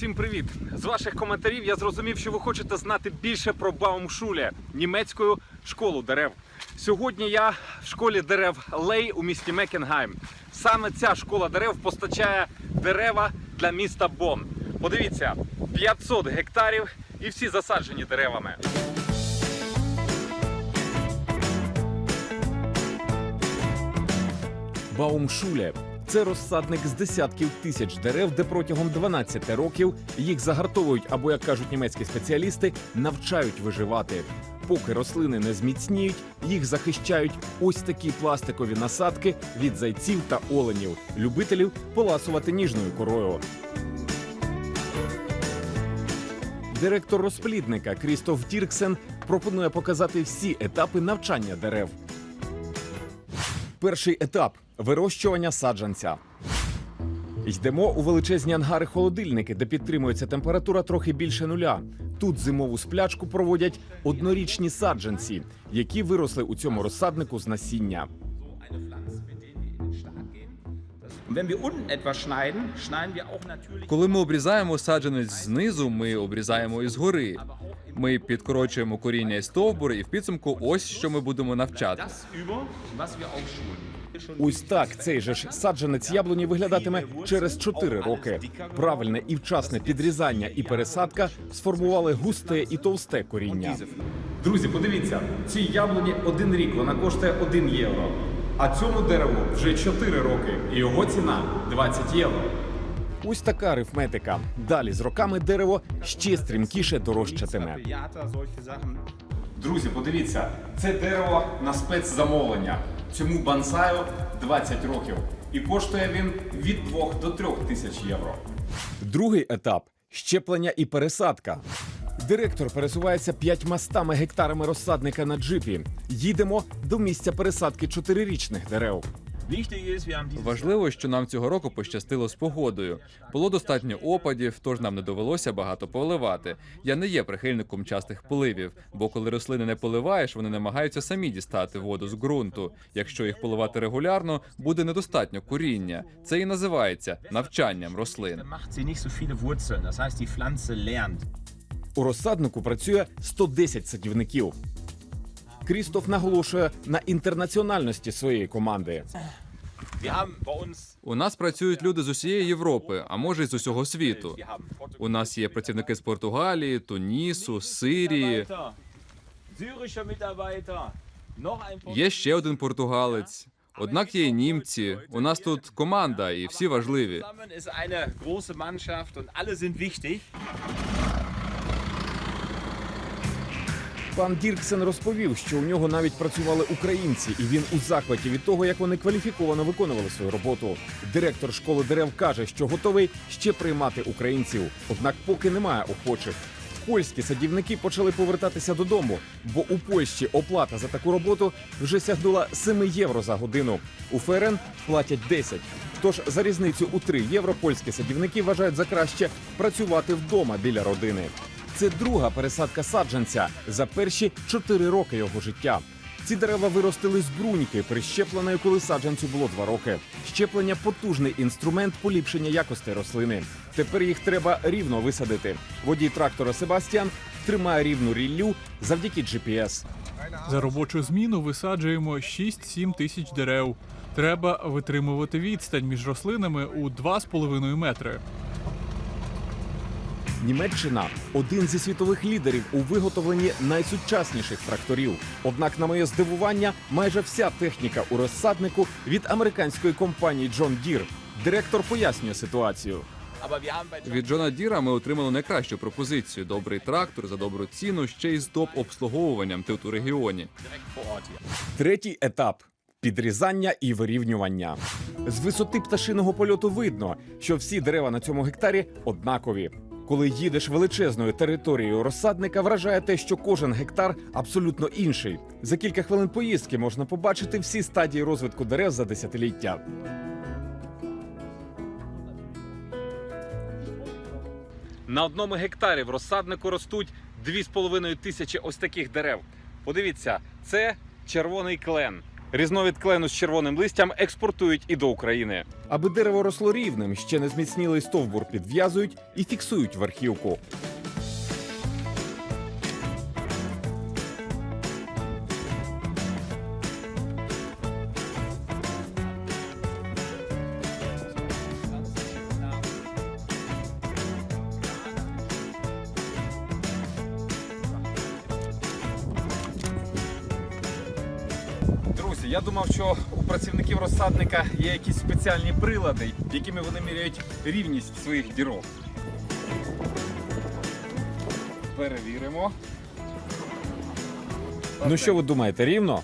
всім привіт! З ваших коментарів я зрозумів, що ви хочете знати більше про Баумшуле, німецьку школу дерев. Сьогодні я в школі дерев Лей у місті Мекенгайм. Саме ця школа дерев постачає дерева для міста Бон. Подивіться, 500 гектарів і всі засаджені деревами. Баумшуле це розсадник з десятків тисяч дерев, де протягом 12 років їх загартовують або, як кажуть німецькі спеціалісти, навчають виживати. Поки рослини не зміцніють, їх захищають ось такі пластикові насадки від зайців та оленів, любителів поласувати ніжною корою. Директор розплідника Крістоф Дірксен пропонує показати всі етапи навчання дерев. Перший етап вирощування саджанця. Йдемо у величезні ангари холодильники, де підтримується температура трохи більше нуля. Тут зимову сплячку проводять однорічні саджанці, які виросли у цьому розсаднику з насіння. Коли ми обрізаємо саджанець знизу, ми обрізаємо і згори. Ми підкорочуємо коріння і стовбури, і в підсумку ось що ми будемо навчати. Ось так цей же ж саджанець яблуні виглядатиме через 4 роки. Правильне і вчасне підрізання і пересадка сформували густе і товсте коріння. Друзі, подивіться, цій яблуні один рік вона коштує 1 євро. А цьому дереву вже 4 роки, і його ціна 20 євро. Ось така арифметика. Далі з роками дерево ще стрімкіше дорожчатиме. Друзі, подивіться, це дерево на спецзамовлення. Цьому бонсаю 20 років. І коштує він від 2 до 3 тисяч євро. Другий етап щеплення і пересадка. Директор пересувається п'ятьма стами гектарами розсадника на джипі. Їдемо до місця пересадки чотирирічних дерев. Важливо, що нам цього року пощастило з погодою. Було достатньо опадів, тож нам не довелося багато поливати. Я не є прихильником частих поливів, бо коли рослини не поливаєш, вони намагаються самі дістати воду з ґрунту. Якщо їх поливати регулярно, буде недостатньо коріння. Це і називається навчанням рослин. У розсаднику працює 110 садівників. Крістоф наголошує на інтернаціональності своєї команди. У нас працюють люди з усієї Європи, а може й з усього світу. У нас є працівники з Португалії, Тунісу, Сирії. Є ще один португалець. Однак є і німці. У нас тут команда, і всі важливі. Пан Дірксен розповів, що у нього навіть працювали українці, і він у захваті від того, як вони кваліфіковано виконували свою роботу. Директор школи дерев каже, що готовий ще приймати українців, однак поки немає охочих. Польські садівники почали повертатися додому, бо у Польщі оплата за таку роботу вже сягнула 7 євро за годину. У ФРН платять 10. Тож за різницю у 3 євро польські садівники вважають за краще працювати вдома біля родини. Це друга пересадка саджанця за перші 4 роки його життя. Ці дерева виростили з бруньки, прищепленої, коли саджанцю було 2 роки. Щеплення потужний інструмент поліпшення якості рослини. Тепер їх треба рівно висадити. Водій трактора Себастьян тримає рівну ріллю завдяки GPS. За робочу зміну висаджуємо 6-7 тисяч дерев. Треба витримувати відстань між рослинами у 2,5 метри. Німеччина один зі світових лідерів у виготовленні найсучасніших тракторів. Однак, на моє здивування, майже вся техніка у розсаднику від американської компанії John Deere. Директор пояснює ситуацію. Від Джона Діра ми отримали найкращу пропозицію: добрий трактор за добру ціну, ще й з топ обслуговуванням тут у регіоні. Третій етап підрізання і вирівнювання. З висоти пташиного польоту видно, що всі дерева на цьому гектарі однакові. Коли їдеш величезною територією розсадника, вражає те, що кожен гектар абсолютно інший. За кілька хвилин поїздки можна побачити всі стадії розвитку дерев за десятиліття. На одному гектарі в розсаднику ростуть 2,5 тисячі ось таких дерев. Подивіться, це червоний клен. Різновид клену з червоним листям експортують і до України. Аби дерево росло рівним, ще не зміцнілий стовбур підв'язують і фіксують верхівку. Я думав, що у працівників розсадника є якісь спеціальні прилади, якими вони міряють рівність своїх дірок. Перевіримо. Ну що ви думаєте, рівно?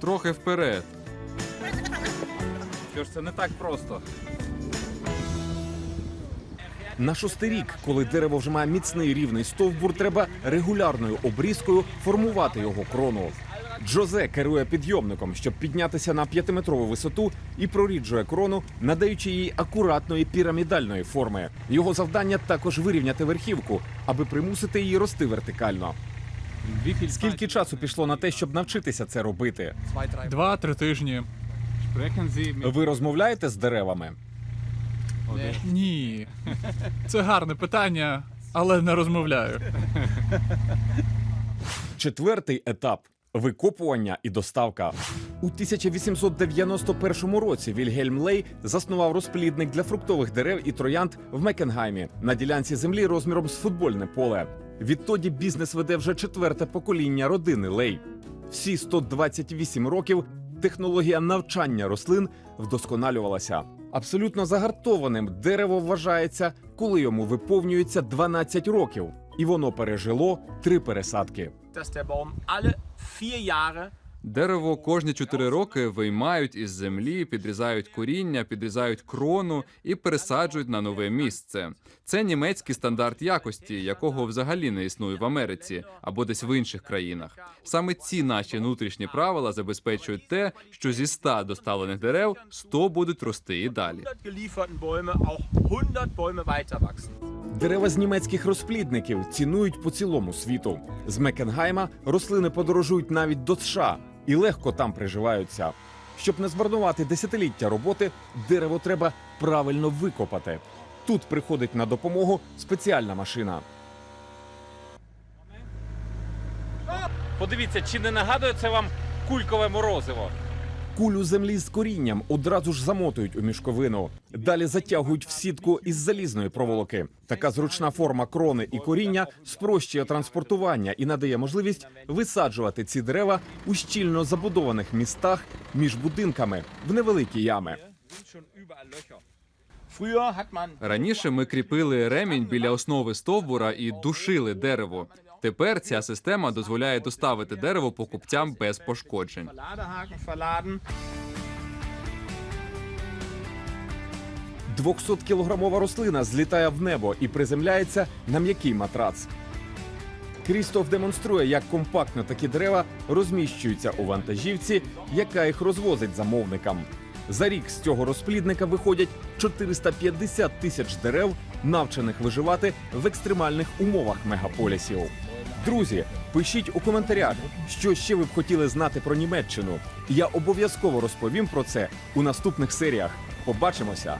Трохи вперед. Що ж це не так просто. На шостий рік, коли дерево вже має міцний рівний стовбур, треба регулярною обрізкою формувати його крону. Джозе керує підйомником, щоб піднятися на п'ятиметрову висоту і проріджує крону, надаючи їй акуратної пірамідальної форми. Його завдання також вирівняти верхівку, аби примусити її рости вертикально. Скільки часу пішло на те, щоб навчитися це робити? Два-три тижні. Ви розмовляєте з деревами? Ні. Це гарне питання, але не розмовляю. Четвертий етап викопування і доставка. У 1891 році Вільгельм Лей заснував розплідник для фруктових дерев і троянд в Мекенгаймі на ділянці землі розміром з футбольне поле. Відтоді бізнес веде вже четверте покоління родини Лей. Всі 128 років технологія навчання рослин вдосконалювалася. Абсолютно загартованим дерево вважається, коли йому виповнюється 12 років, і воно пережило три пересадки. Дерево кожні 4 роки виймають із землі, підрізають коріння, підрізають крону і пересаджують на нове місце. Це німецький стандарт якості, якого взагалі не існує в Америці або десь в інших країнах. Саме ці наші внутрішні правила забезпечують те, що зі 100 доставлених дерев 100 будуть рости і далі. 100 gelieferten Bäume auch 100 Bäume weiter wachsen. Дерева з німецьких розплідників цінують по цілому світу. З Мекенгайма рослини подорожують навіть до США і легко там приживаються. Щоб не змарнувати десятиліття роботи, дерево треба правильно викопати. Тут приходить на допомогу спеціальна машина. Подивіться, чи не нагадує це вам кулькове морозиво? Кулю землі з корінням одразу ж замотують у мішковину. Далі затягують в сітку із залізної проволоки. Така зручна форма крони і коріння спрощує транспортування і надає можливість висаджувати ці дерева у щільно забудованих містах між будинками в невеликі ями. Раніше ми кріпили ремінь біля основи стовбура і душили дерево. Тепер ця система дозволяє доставити дерево покупцям без пошкоджень. 200-кілограмова рослина злітає в небо і приземляється на м'який матрац. Крістоф демонструє, як компактно такі дерева розміщуються у вантажівці, яка їх розвозить замовникам. За рік з цього розплідника виходять 450 тисяч дерев, навчених виживати в екстремальних умовах мегаполісів. Друзі, пишіть у коментарях, що ще ви б хотіли знати про Німеччину. Я обов'язково розповім про це у наступних серіях. Побачимося!